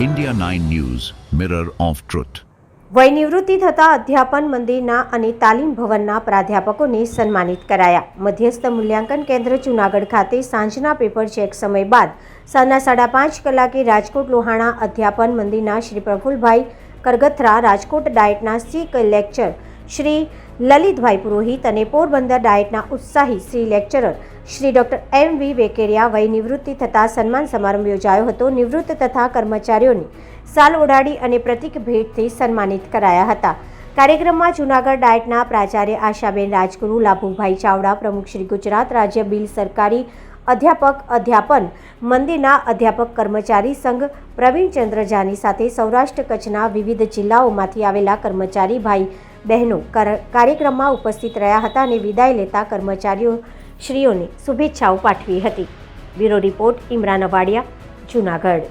India 9 News, Mirror of Truth. વયનિવૃત્તિ થતા અધ્યાપન મંદિરના અને તાલીમ ભવનના પ્રાધ્યાપકોને સન્માનિત કરાયા મધ્યસ્થ મૂલ્યાંકન કેન્દ્ર જૂનાગઢ ખાતે સાંજના પેપર ચેક સમય બાદ સાંજના સાડા પાંચ કલાકે રાજકોટ લોહાણા અધ્યાપન મંદિરના શ્રી પ્રફુલભાઈ કરગથરા રાજકોટ ડાયટના સી લેક્ચર શ્રી લલિતભાઈ પુરોહિત અને પોરબંદર ડાયટના ઉત્સાહી Shri lecturer Shri doctor M V Vekariya વય નિવૃત્તિ થતા સન્માન સમારંભ યોજાયો હતો. નિવૃત્ત તથા કર્મચારીઓને સાલ ઓઢાડી અને પ્રતિક ભેટથી સન્માનિત કરાયા હતા. કાર્યક્રમમાં જૂનાગઢ ડાયટના પ્રાચાર્ય આશાબેન રાજગુરુ, લાભુભાઈ ચાવડા, પ્રમુખ શ્રી ગુજરાત રાજ્ય બિલ સરકારી અધ્યાપક અધ્યાપન, મંદિરના અધ્યાપક કર્મચારી સંઘ પ્રવીણચંદ્ર જાની સાથે સૌરાષ્ટ્ર કચ્છના વિવિધ જિલ્લાઓમાંથી આવેલા કર્મચારી ભાઈ બહેનો કર- કાર્યક્રમમાં ઉપસ્થિત રહ્યા હતા અને વિદાય લેતા કર્મચારીઓ શ્રીઓને શુભેચ્છાઓ પાઠવી હતી. Bureau report Imran Avadiya Junagadh.